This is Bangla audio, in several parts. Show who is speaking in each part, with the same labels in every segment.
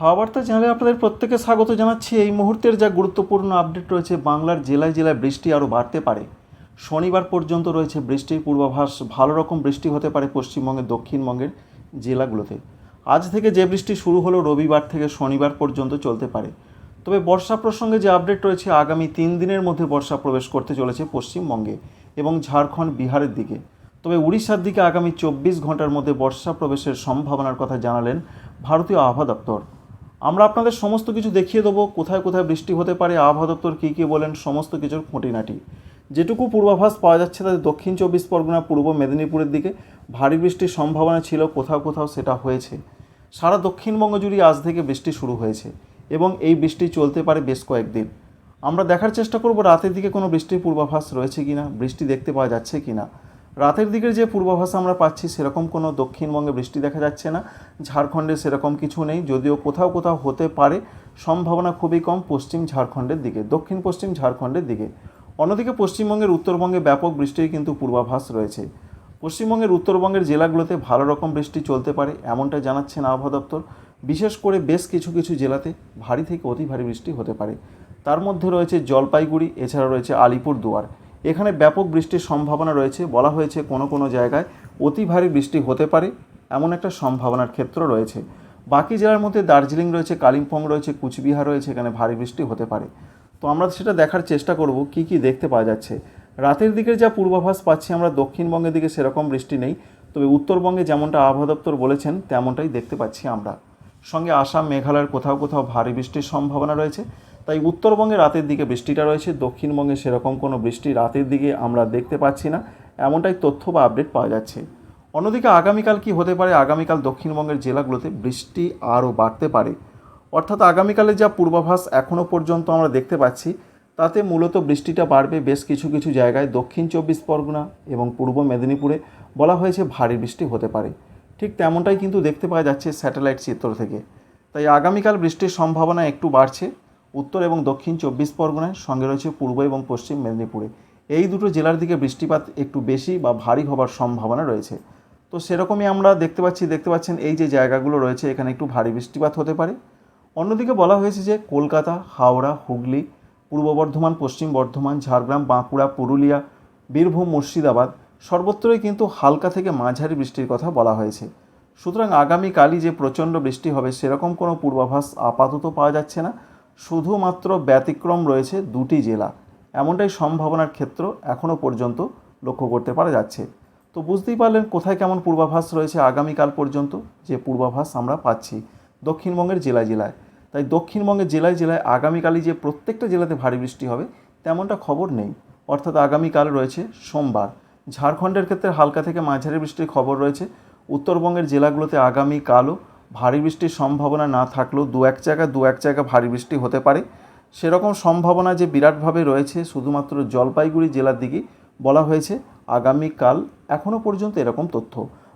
Speaker 1: হাওয়াবার্তা চ্যানেলে আপনাদের প্রত্যেকে স্বাগত জানাচ্ছি। এই মুহূর্তের যা গুরুত্বপূর্ণ আপডেট রয়েছে বাংলার জেলায় জেলায় বৃষ্টি আরও বাড়তে পারে। শনিবার পর্যন্ত রয়েছে বৃষ্টির পূর্বাভাস, ভালো রকম বৃষ্টি হতে পারে পশ্চিমবঙ্গের, দক্ষিণবঙ্গের জেলাগুলোতে। আজ থেকে যে বৃষ্টি শুরু হলো, রবিবার থেকে শনিবার পর্যন্ত চলতে পারে। তবে বর্ষা প্রসঙ্গে যে আপডেট রয়েছে, আগামী তিন দিনের মধ্যে বর্ষা প্রবেশ করতে চলেছে পশ্চিমবঙ্গে এবং ঝাড়খণ্ড, বিহারের দিকে। তবে উড়িষ্যার দিকে আগামী চব্বিশ ঘণ্টার মধ্যে বর্ষা প্রবেশের সম্ভাবনার কথা জানালেন ভারতীয় আবহাওয়া দপ্তর। আমরা আপনাদের সমস্ত কিছু দেখিয়ে দেবো, কোথায় কোথায় বৃষ্টি হতে পারে, আবহাওয়া দপ্তর কী কী বলেন, সমস্ত কিছুর খুঁটিনাটি। যেটুকু পূর্বাভাস পাওয়া যাচ্ছে তাদের দক্ষিণ চব্বিশ পরগনা, পূর্ব মেদিনীপুরের দিকে ভারী বৃষ্টির সম্ভাবনা ছিল, কোথাও কোথাও সেটা হয়েছে। সারা দক্ষিণবঙ্গ জুড়ে আজ থেকে বৃষ্টি শুরু হয়েছে এবং এই বৃষ্টি চলতে পারে বেশ কয়েকদিন। আমরা দেখার চেষ্টা করব রাতের দিকে কোনো বৃষ্টির পূর্বাভাস রয়েছে কি না বৃষ্টি দেখতে পাওয়া যাচ্ছে কি না রাতের দিকের যে পূর্বাভাস আমরা পাচ্ছি, সেরকম কোনো দক্ষিণবঙ্গে বৃষ্টি দেখা যাচ্ছে না। ঝাড়খণ্ডে সেরকম কিছু নেই, যদিও কোথাও কোথাও হতে পারে। সম্ভাবনা খুবই কম পশ্চিম ঝাড়খণ্ডের দিকে, দক্ষিণ পশ্চিম ঝাড়খণ্ডের দিকে। অন্যদিকে পশ্চিমবঙ্গের উত্তরবঙ্গে ব্যাপক বৃষ্টির কিন্তু পূর্বাভাস রয়েছে। পশ্চিমবঙ্গের উত্তরবঙ্গের জেলাগুলোতে ভালো রকম বৃষ্টি চলতে পারে এমনটা জানাচ্ছেন আবহাওয়া দপ্তর। বিশেষ করে বেশ কিছু কিছু জেলাতে ভারী থেকে অতি ভারী বৃষ্টি হতে পারে। তার মধ্যে রয়েছে জলপাইগুড়ি, এছাড়া রয়েছে আলিপুর দুয়ার এখানে ব্যাপক বৃষ্টির সম্ভাবনা রয়েছে। বলা হয়েছে কোনো কোনো জায়গায় অতি ভারী বৃষ্টি হতে পারে, এমন একটা সম্ভাবনার ক্ষেত্র রয়েছে। বাকি জেলার মধ্যে দার্জিলিং রয়েছে, কালিম্পং রয়েছে, কুচবিহার রয়েছে, এখানে ভারী বৃষ্টি হতে পারে। তো আমরা সেটা দেখার চেষ্টা করব কি কি দেখতে পাওয়া যাচ্ছে। রাতের দিকের যা পূর্বাভাস পাচ্ছি আমরা দক্ষিণবঙ্গের দিকে সেরকম বৃষ্টি নেই, তবে উত্তরবঙ্গে যেমনটা আবহাওয়া দপ্তর বলেছেন, তেমনটাই দেখতে পাচ্ছি আমরা। সঙ্গে আসাম, মেঘালয়ের কোথাও কোথাও ভারী বৃষ্টির সম্ভাবনা রয়েছে। তাই উত্তরবঙ্গে রাতের দিকে বৃষ্টিটা রয়েছে, দক্ষিণবঙ্গে সেরকম কোনো বৃষ্টি রাতের দিকে আমরা দেখতে পাচ্ছি না, এমনটাই তথ্য বা আপডেট পাওয়া যাচ্ছে। অন্যদিকে আগামীকাল কি হতে পারে? আগামীকাল দক্ষিণবঙ্গের জেলাগুলোতে বৃষ্টি আরও বাড়তে পারে। অর্থাৎ আগামীকালের যা পূর্বাভাস এখনও পর্যন্ত আমরা দেখতে পাচ্ছি, তাতে মূলত বৃষ্টিটা বাড়বে বেশ কিছু কিছু জায়গায় দক্ষিণ চব্বিশ পরগনা এবং পূর্ব মেদিনীপুরে বলা হয়েছে ভারী বৃষ্টি হতে পারে। ঠিক তেমনটাই কিন্তু দেখতে পাওয়া যাচ্ছে স্যাটেলাইট চিত্র থেকে। তাই আগামীকাল বৃষ্টির সম্ভাবনা একটু বাড়ছে। উত্তর এবং দক্ষিণ চব্বিশ পরগনায় সঙ্গে রয়েছে পূর্ব এবং পশ্চিম মেদিনীপুরে। এই দুটো জেলার দিকে বৃষ্টিপাত একটু বেশি বা ভারী হবার সম্ভাবনা রয়েছে। তো সেরকমই আমরা দেখতে পাচ্ছি, দেখতে পাচ্ছেন এই যে জায়গাগুলো রয়েছে, এখানে একটু ভারী বৃষ্টিপাত হতে পারে। অন্যদিকে বলা হয়েছে যে কলকাতা, হাওড়া, হুগলি, পূর্ব বর্ধমান, পশ্চিম বর্ধমান, ঝাড়গ্রাম, বাঁকুড়া, পুরুলিয়া, বীরভূম, মুর্শিদাবাদ সর্বত্রই কিন্তু হালকা থেকে মাঝারি বৃষ্টির কথা বলা হয়েছে। সুতরাং আগামীকালই যে প্রচণ্ড বৃষ্টি হবে সেরকম কোনো পূর্বাভাস আপাতত পাওয়া যাচ্ছে না। শুধুমাত্র ব্যতিক্রম রয়েছে দুটি জেলা। এমনটাই সম্ভাবনার ক্ষেত্র এখনও পর্যন্ত লক্ষ্য করতে পারা যাচ্ছে। তো বুঝতেই পারলেন কোথায় কেমন পূর্বাভাস রয়েছে আগামীকাল পর্যন্ত? যে পূর্বাভাস আমরা পাচ্ছি দক্ষিণবঙ্গের জেলায় জেলায়। তাই দক্ষিণবঙ্গের জেলায় জেলায় আগামীকালই যে প্রত্যেকটা জেলাতে ভারী বৃষ্টি হবে, তেমনটা খবর নেই। অর্থাৎ আগামীকাল রয়েছে সোমবার। ঝাড়খণ্ডের ক্ষেত্রে হালকা থেকে মাঝারি বৃষ্টির খবর রয়েছে। উত্তরবঙ্গের জেলাগুলোতে আগামীকালও ভারী বৃষ্টির সম্ভাবনা না থাকলেও দু এক জায়গায় দু এক জায়গা ভারী বৃষ্টি হতে পারে। সেরকম সম্ভাবনা যে বিরাটভাবে রয়েছে, শুধুমাত্র জলপাইগুড়ি জেলার দিকে বলা হয়েছে। আগামীকাল এখনও পর্যন্ত এরকম তথ্য।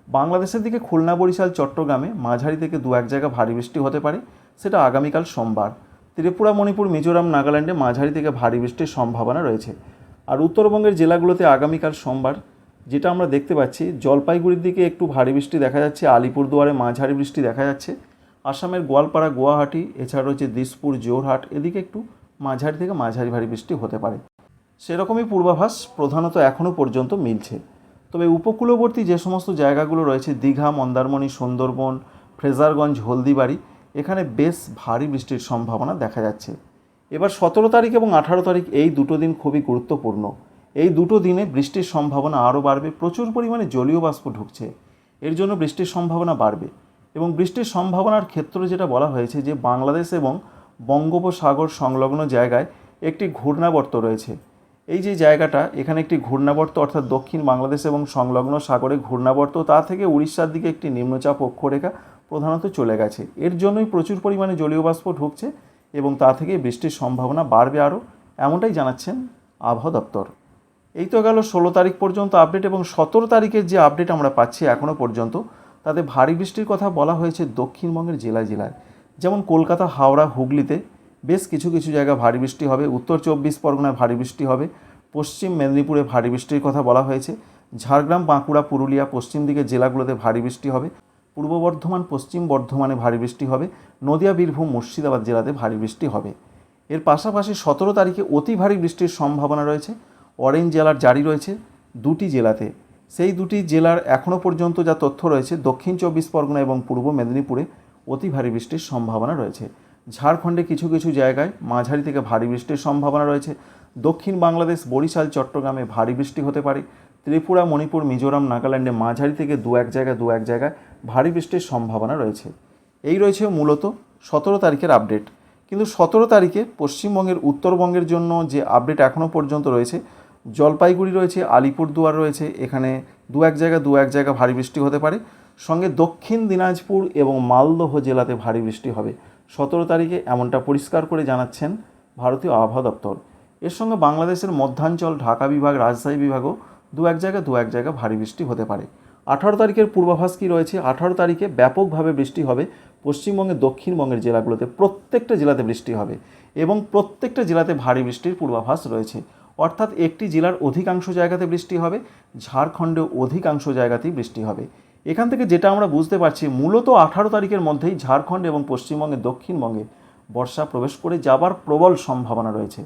Speaker 1: বাংলাদেশের দিকে খুলনা, বরিশাল, চট্টগ্রামে মাঝারি থেকে দু এক জায়গা ভারী বৃষ্টি হতে পারে, সেটা আগামীকাল সোমবার। ত্রিপুরা, মণিপুর, মিজোরাম, নাগাল্যান্ডে মাঝারি থেকে ভারী বৃষ্টির সম্ভাবনা রয়েছে। আর উত্তরবঙ্গের জেলাগুলোতে আগামীকাল সোমবার যেটা আমরা দেখতে পাচ্ছি, জলপাইগুড়ির দিকে একটু ভারী বৃষ্টি দেখা যাচ্ছে, আলিপুরদুয়ারে মাঝারি বৃষ্টি দেখা যাচ্ছে। আসামের গোয়ালপাড়া, গুয়াহাটি, এছাড়া রয়েছে দিসপুর, জোরহাট, এদিকে একটু মাঝারি থেকে মাঝারি ভারী বৃষ্টি হতে পারে। সেরকমই পূর্বাভাস প্রধানত এখনও পর্যন্ত মিলছে। তবে উপকূলবর্তী যে সমস্ত জায়গাগুলো রয়েছে, দীঘা, মন্দারমণি, সুন্দরবন, ফ্রেজারগঞ্জ, হলদিবাড়ি, এখানে বেশ ভারী বৃষ্টির সম্ভাবনা দেখা যাচ্ছে। এবার সতেরো তারিখ এবং আঠারো তারিখ এই দুটো দিন খুবই গুরুত্বপূর্ণ। এই দুটো দিনে বৃষ্টির সম্ভাবনা আরও বাড়বে। প্রচুর পরিমাণে জলীয় বাষ্প ঢুকছে। এর জন্য বৃষ্টির সম্ভাবনা বাড়বে। এবং বৃষ্টির সম্ভাবনার ক্ষেত্র যেটা বলা হয়েছে যে, বাংলাদেশ এবং বঙ্গোপসাগর সংলগ্ন জায়গায় একটি ঘূর্ণাবর্ত রয়েছে। এই যে জায়গাটা, এখানে একটি ঘূর্ণাবর্ত অর্থাৎ দক্ষিণ বাংলাদেশ এবং সংলগ্ন সাগরে ঘূর্ণাবর্ত, তা থেকে উড়িষ্যার দিকে একটি নিম্নচাপ অক্ষরেখা প্রধানত চলে গেছে। এর জন্যই প্রচুর পরিমাণে জলীয় বাষ্প ঢুকছে এবং তা থেকে বৃষ্টির সম্ভাবনা বাড়বে আরও, এমনটাই জানাচ্ছেন আবহাওয়া দপ্তর। এই তো গেল ষোলো তারিখ পর্যন্ত আপডেট এবং সতেরো তারিখের যে আপডেট আমরা পাচ্ছি এখনও পর্যন্ত, তাতে ভারী বৃষ্টির কথা বলা হয়েছে দক্ষিণবঙ্গের জেলায় জেলায়। যেমন কলকাতা, হাওড়া, হুগলিতে বেশ কিছু কিছু জায়গায় ভারী বৃষ্টি হবে, উত্তর চব্বিশ পরগনায় ভারী বৃষ্টি হবে, পশ্চিম মেদিনীপুরে ভারী বৃষ্টির কথা বলা হয়েছে, ঝাড়গ্রাম, বাঁকুড়া, পুরুলিয়া, পশ্চিম দিকের জেলাগুলোতে ভারী বৃষ্টি হবে, পূর্ব বর্ধমান, পশ্চিম বর্ধমানে ভারী বৃষ্টি হবে, নদিয়া, বীরভূম, মুর্শিদাবাদ জেলাতে ভারী বৃষ্টি হবে। এর পাশাপাশি সতেরো তারিখে অতি ভারী বৃষ্টির সম্ভাবনা রয়েছে অরেঞ্জ জেলার জারি রয়েছে দুটি জেলাতে। সেই দুটি জেলার এখনও পর্যন্ত যা তথ্য রয়েছে, দক্ষিণ চব্বিশ পরগনা এবং পূর্ব মেদিনীপুরে অতি ভারী বৃষ্টির সম্ভাবনা রয়েছে। ঝাড়খণ্ডে কিছু কিছু জায়গায় মাঝারি থেকে ভারী বৃষ্টির সম্ভাবনা রয়েছে। দক্ষিণ বাংলাদেশ, বরিশাল, চট্টগ্রামে ভারী বৃষ্টি হতে পারে। ত্রিপুরা, মণিপুর, মিজোরাম, নাগাল্যান্ডে মাঝারি থেকে দু এক জায়গায় দু এক জায়গায় ভারী বৃষ্টির সম্ভাবনা রয়েছে। এই রয়েছে মূলত সতেরো তারিখের আপডেট। কিন্তু সতেরো তারিখে পশ্চিমবঙ্গের উত্তরবঙ্গের জন্য যে আপডেট এখনও পর্যন্ত রয়েছে জলপাইগুড়ি রয়েছে, আলিপুরদুয়ার রয়েছে, এখানে দু এক জায়গা, দু এক জায়গা ভারী বৃষ্টি হতে পারে। সঙ্গে দক্ষিণ দিনাজপুর এবং মালদহ জেলাতে ভারী বৃষ্টি হবে। সতেরো তারিখে এমনটা পরিষ্কার করে জানাচ্ছেন ভারতীয় আবহাওয়া দপ্তর। এর সঙ্গে বাংলাদেশের মধ্যাঞ্চল, ঢাকা বিভাগ, রাজশাহী বিভাগও দু এক জায়গা, দু এক জায়গা ভারী বৃষ্টি হতে পারে। আঠারো তারিখের পূর্বাভাস কী রয়েছে? আঠারো তারিখে ব্যাপকভাবে বৃষ্টি হবে। পশ্চিমবঙ্গের দক্ষিণবঙ্গের জেলাগুলোতে প্রত্যেকটা জেলাতে বৃষ্টি হবে এবং প্রত্যেকটা জেলাতে ভারী বৃষ্টির পূর্বাভাস রয়েছে। অর্থাৎ একটি জেলার অধিকাংশ জায়গাতে বৃষ্টি হবে ঝাড়খণ্ডে অধিকাংশ জায়গাতেই বৃষ্টি হবে। এখান থেকে যেটা আমরা বুঝতে পারছি, মূলত আঠারো তারিখের মধ্যেই ঝাড়খণ্ড এবং পশ্চিমবঙ্গে, দক্ষিণবঙ্গে বর্ষা প্রবেশ করে যাবার প্রবল সম্ভাবনা রয়েছে।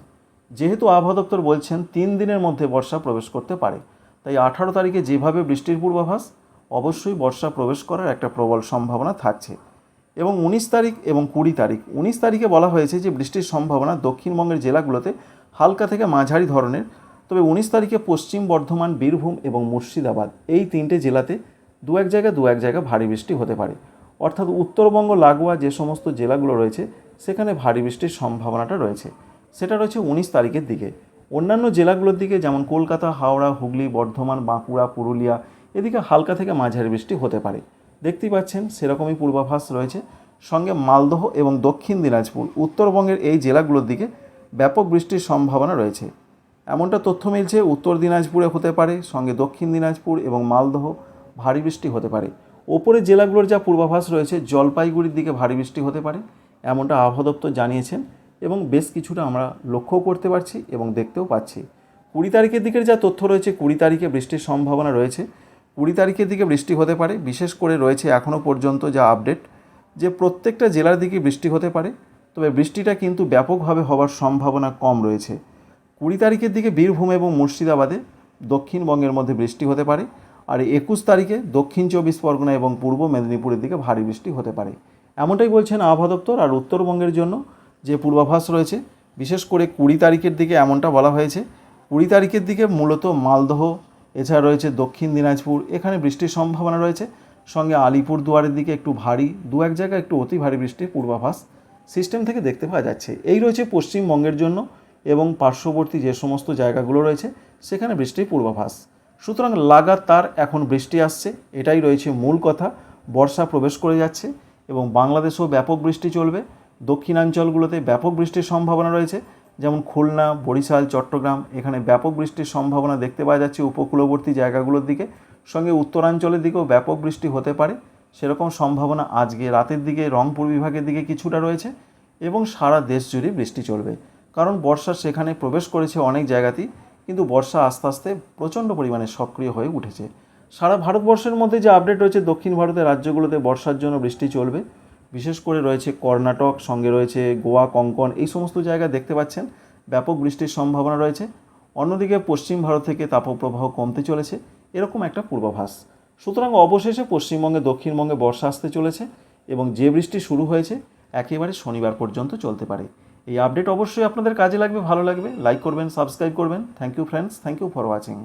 Speaker 1: যেহেতু আবহাওয়া দপ্তর বলছেন তিন দিনের মধ্যে বর্ষা প্রবেশ করতে পারে, তাই আঠারো তারিখে যেভাবে বৃষ্টির পূর্বাভাস, অবশ্যই বর্ষা প্রবেশ করার একটা প্রবল সম্ভাবনা থাকছে। এবং উনিশ তারিখ এবং কুড়ি তারিখ, উনিশ তারিখে বলা হয়েছে যে বৃষ্টির সম্ভাবনা দক্ষিণবঙ্গের জেলাগুলোতে হালকা থেকে মাঝারি ধরনের। তবে উনিশ তারিখে পশ্চিম বর্ধমান, বীরভূম এবং মুর্শিদাবাদ এই তিনটে জেলাতে দু এক জায়গায় দু এক জায়গায় ভারী বৃষ্টি হতে পারে। অর্থাৎ উত্তরবঙ্গ, লাগোয়া যে সমস্ত জেলাগুলো রয়েছে, সেখানে ভারী বৃষ্টির সম্ভাবনাটা রয়েছে। সেটা রয়েছে উনিশ তারিখের দিকে। অন্যান্য জেলাগুলোর দিকে যেমন কলকাতা, হাওড়া, হুগলি, বর্ধমান, বাঁকুড়া, পুরুলিয়া, এদিকে হালকা থেকে মাঝারি বৃষ্টি হতে পারে। দেখতেই পাচ্ছেন, সেরকমই পূর্বাভাস রয়েছে। সঙ্গে মালদহ এবং দক্ষিণ দিনাজপুর, উত্তরবঙ্গের এই জেলাগুলোর দিকে ব্যাপক বৃষ্টির সম্ভাবনা রয়েছে। এমনটা তথ্য মিলছে উত্তর দিনাজপুরে হতে পারে, সঙ্গে দক্ষিণ দিনাজপুর এবং মালদহ ভারী বৃষ্টি হতে পারে। ওপরের জেলাগুলোর যা পূর্বাভাস রয়েছে, জলপাইগুড়ির দিকে ভারী বৃষ্টি হতে পারে, এমনটা আবহাওয়া দপ্তর জানিয়েছেন এবং বেশ কিছুটা আমরা লক্ষ্যও করতে পারছি এবং দেখতেও পাচ্ছি। কুড়ি তারিখের দিকের যা তথ্য রয়েছে, কুড়ি তারিখে বৃষ্টির সম্ভাবনা রয়েছে। কুড়ি তারিখের দিকে বৃষ্টি হতে পারে, বিশেষ করে রয়েছে এখনও পর্যন্ত যা আপডেট যে প্রত্যেকটা জেলার দিকে বৃষ্টি হতে পারে। তবে বৃষ্টিটা কিন্তু ব্যাপকভাবে হওয়ার সম্ভাবনা কম রয়েছে। কুড়ি তারিখের দিকে বীরভূম এবং মুর্শিদাবাদে দক্ষিণবঙ্গের মধ্যে বৃষ্টি হতে পারে, আর একুশ তারিখে দক্ষিণ চব্বিশ পরগনা এবং পূর্ব মেদিনীপুরের দিকে ভারী বৃষ্টি হতে পারে। এমনটাই বলছেন আবহাওয়া দপ্তর আর উত্তরবঙ্গের জন্য যে পূর্বাভাস রয়েছে, বিশেষ করে কুড়ি তারিখের দিকে এমনটা বলা হয়েছে। কুড়ি তারিখের দিকে মূলত মালদহ, এছাড়া রয়েছে দক্ষিণ দিনাজপুর, এখানে বৃষ্টির সম্ভাবনা রয়েছে। সঙ্গে আলিপুর দুয়ারের দিকে একটু ভারী দু এক জায়গায় একটু অতি ভারী বৃষ্টির পূর্বাভাস সিস্টেম থেকে দেখতে পাওয়া যাচ্ছে। এই রয়েছে পশ্চিমবঙ্গের জন্য এবং পার্শ্ববর্তী যে সমস্ত জায়গাগুলো রয়েছে, সেখানে বৃষ্টির পূর্বাভাস। সুতরাং লাগাতার এখন বৃষ্টি আসছে, এটাই রয়েছে মূল কথা। বর্ষা প্রবেশ করে যাচ্ছে এবং বাংলাদেশেও ব্যাপক বৃষ্টি চলবে। দক্ষিণাঞ্চলগুলোতে ব্যাপক বৃষ্টির সম্ভাবনা রয়েছে, যেমন খুলনা, বরিশাল, চট্টগ্রাম, এখানে ব্যাপক বৃষ্টির সম্ভাবনা দেখতে পাওয়া যাচ্ছে উপকূলবর্তী জায়গাগুলোর দিকে। সঙ্গে উত্তরাঞ্চলের দিকেও ব্যাপক বৃষ্টি হতে পারে। সেরকম সম্ভাবনা আজকে রাতের দিকে রংপুর বিভাগের দিকে কিছুটা রয়েছে এবং সারা দেশ জুড়ে বৃষ্টি চলবে। কারণ বর্ষা সেখানে প্রবেশ করেছে অনেক জায়গাতেই, কিন্তু বর্ষা আস্তে আস্তে প্রচণ্ড পরিমাণে সক্রিয় হয়ে উঠেছে। সারা ভারতবর্ষের মধ্যে যে আপডেট রয়েছে, দক্ষিণ ভারতের রাজ্যগুলোতে বর্ষার জন্য বৃষ্টি চলবে। বিশেষ করে রয়েছে কর্ণাটক, সঙ্গে রয়েছে গোয়া, কঙ্কন, এই সমস্ত জায়গা দেখতে পাচ্ছেন ব্যাপক বৃষ্টির সম্ভাবনা রয়েছে। অন্যদিকে পশ্চিম ভারত থেকে তাপপ্রবাহ কমতে চলেছে। এরকম একটা পূর্বাভাস। সুতরাং অবশেষে পশ্চিমবঙ্গে, দক্ষিণবঙ্গে বর্ষা আসতে চলেছে এবং যে বৃষ্টি শুরু হয়েছে, একেবারে শনিবার পর্যন্ত চলতে পারে। এই আপডেট অবশ্যই আপনাদের কাজে লাগবে, ভালো লাগবে। লাইক করবেন সাবস্ক্রাইব করবেন। Thank you friends thank you for watching